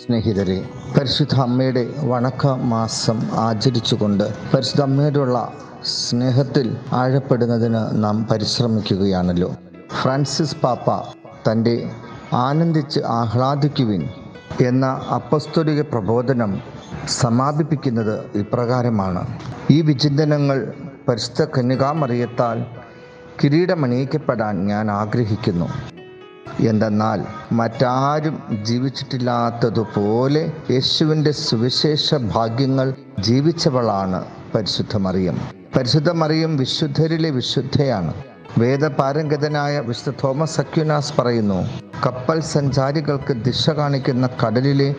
സ്നേഹിതരെ പരിശുദ്ധ അമ്മയുടെ വണക്ക മാസം ആചരിച്ചുകൊണ്ട് പരിശുദ്ധ അമ്മയോടുള്ള സ്നേഹത്തിൽ ആഴപ്പെടുന്നതിന് നാം പരിശ്രമിക്കുകയാണല്ലോ. ഫ്രാൻസിസ് പാപ്പ തന്റെ ആനന്ദിച്ച് ആഹ്ലാദിക്കുവിൻ എന്ന അപ്പസ്തോലിക പ്രബോധനം സമാപിപ്പിക്കുന്നത് ഇപ്രകാരമാണ്. ഈ വിചിന്തനങ്ങൾ പരിശുദ്ധ കന്യകാമറിയത്താൽ കിരീടമണിയിക്കപ്പെടാൻ ഞാൻ ആഗ്രഹിക്കുന്നു. എന്തെന്നാൽ മറ്റാരും ജീവിച്ചിട്ടില്ലാത്തതുപോലെ യേശുവിന്റെ സുവിശേഷ ഭാഗ്യങ്ങൾ ജീവിച്ചവളാണ് പരിശുദ്ധ മറിയം. പരിശുദ്ധ മറിയം വിശുദ്ധരിലെ വിശുദ്ധയാണ്. വേദപാരംഗതനായ വിശുദ്ധ തോമസ് അക്യുനാസ് പറയുന്നു കപ്പൽ സഞ്ചാരികൾക്ക് ദിശ കാണിക്കുന്ന കടലിലെ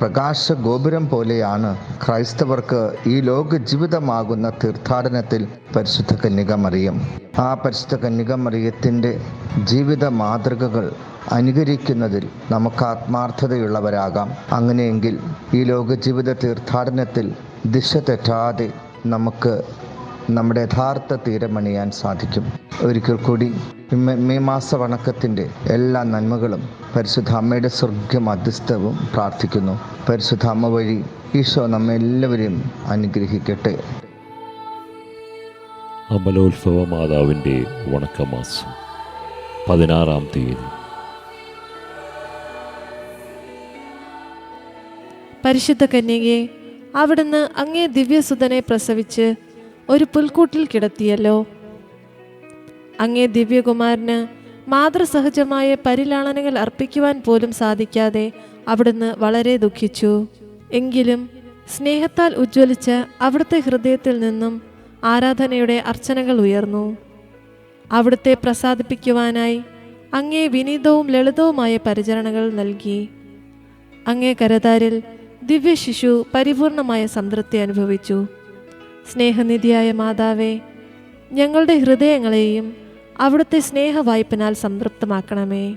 പ്രകാശ ഗോപുരം പോലെയാണ് ക്രൈസ്തവർക്ക് ഈ ലോക ജീവിതമാകുന്ന തീർത്ഥാടനത്തിൽ പരിശുദ്ധ കന്യക മറിയം ആ പരിശുദ്ധ കന്യക മറിയത്തിന്റെ ജീവിത മാതൃകകൾ അനുകരിക്കുന്നതിൽ നമുക്ക് ആത്മാർത്ഥതയുള്ളവരാകാം. അങ്ങനെയെങ്കിൽ ഈ ലോക ജീവിത തീർത്ഥാടനത്തിൽ ദിശ തെറ്റാതെ നമുക്ക് നമ്മുടെ യഥാർത്ഥ തീരമണിയാൻ സാധിക്കും. ഒരിക്കൽ കൂടി മെ- മെയ് മാസ വണക്കത്തിന്റെ എല്ലാ നന്മകളും പരിശുദ്ധ അമ്മയുടെ സ്വർഗ മധ്യസ്ഥവും പ്രാർത്ഥിക്കുന്നു. പരിശുദ്ധ അമ്മ വഴി ഈശോ നമ്മെല്ലാവരെയും അനുഗ്രഹിക്കട്ടെ. അമലോത്സവ മാതാവിന്റെ വണക്കമാസം പതിനാറാം തീയതി. പരിശുദ്ധ കന്യകയെ അവിടുന്ന് അങ്ങേ ദിവ്യസുതനെ പ്രസവിച്ച് ഒരു പുൽക്കൂട്ടിൽ കിടത്തിയല്ലോ. അങ്ങേ ദിവ്യകുമാരന് മാതൃസഹജമായ പരിലാളനകൾ അർപ്പിക്കുവാൻ പോലും സാധിക്കാതെ അവിടുന്ന് വളരെ ദുഃഖിച്ചു. എങ്കിലും സ്നേഹത്താൽ ഉജ്ജ്വലിച്ച അവിടുത്തെ ഹൃദയത്തിൽ നിന്നും ആരാധനയുടെ അർച്ചനകൾ ഉയർന്നു. അവിടുത്തെ പ്രസാദിപ്പിക്കുവാനായി അങ്ങേ വിനീതവും ലളിതവുമായ പരിചരണകൾ നൽകി. അങ്ങേ കരതാരിൽ ദിവ്യ ശിശു പരിപൂർണമായ സംതൃപ്തി അനുഭവിച്ചു. സ്നേഹനിധിയായ മാതാവേ ഞങ്ങളുടെ ഹൃദയങ്ങളെയും അവിടുത്തെ സ്നേഹവായ്പനാൽ സംതൃപ്തമാക്കണമേ.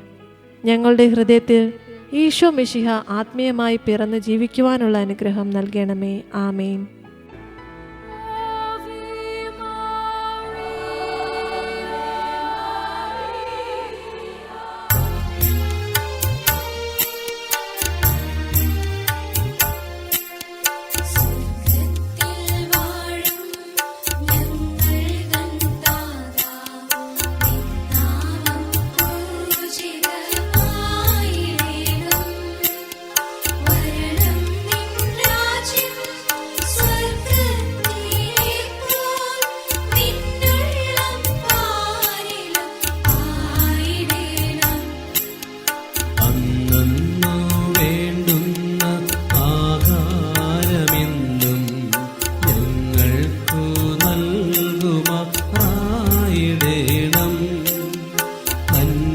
ഞങ്ങളുടെ ഹൃദയത്തിൽ ഈശോ മിശിഹ ആത്മീയമായി പിറന്ന് ജീവിക്കുവാനുള്ള അനുഗ്രഹം നൽകണമേ. ആമേൻ.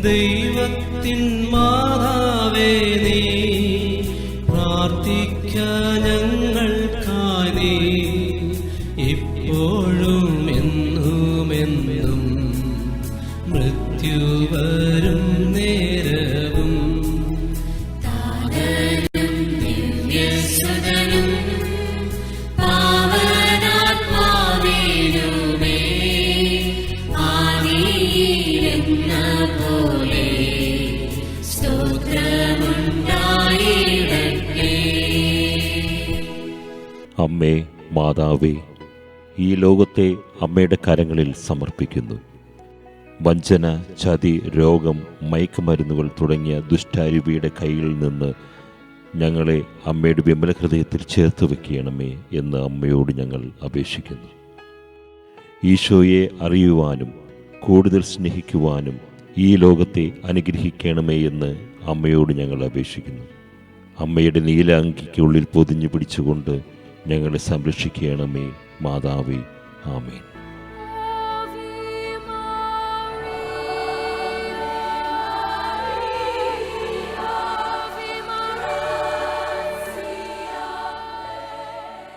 ദൈവത്തിൻ മാതാവേ നീ പ്രാർത്ഥിക്ക ഞങ്ങൾക്കായി ഇപ്പോഴും അമ്മേ മാതാവേ ഈ ലോകത്തെ അമ്മയുടെ കരങ്ങളിൽ സമർപ്പിക്കുന്നു. വഞ്ചന ചതി രോഗം മയക്കുമരുന്നുകൾ തുടങ്ങിയ ദുഷ്ടാരൂപിയുടെ കയ്യിൽ നിന്ന് ഞങ്ങളെ അമ്മയുടെ വിമല ഹൃദയത്തിൽ ചേർത്ത് വയ്ക്കണമേ എന്ന് അമ്മയോട് ഞങ്ങൾ അപേക്ഷിക്കുന്നു. ഈശോയെ അറിയുവാനും കൂടുതൽ സ്നേഹിക്കുവാനും ഈ ലോകത്തെ അനുഗ്രഹിക്കണമേ എന്ന് അമ്മയോട് ഞങ്ങൾ അപേക്ഷിക്കുന്നു. അമ്മയുടെ നീലാങ്കിക്കുള്ളിൽ പൊതിഞ്ഞു പിടിച്ചുകൊണ്ട് ഞങ്ങളെ സംരക്ഷിക്കണമേ മാതാവേ. ആമേൻ.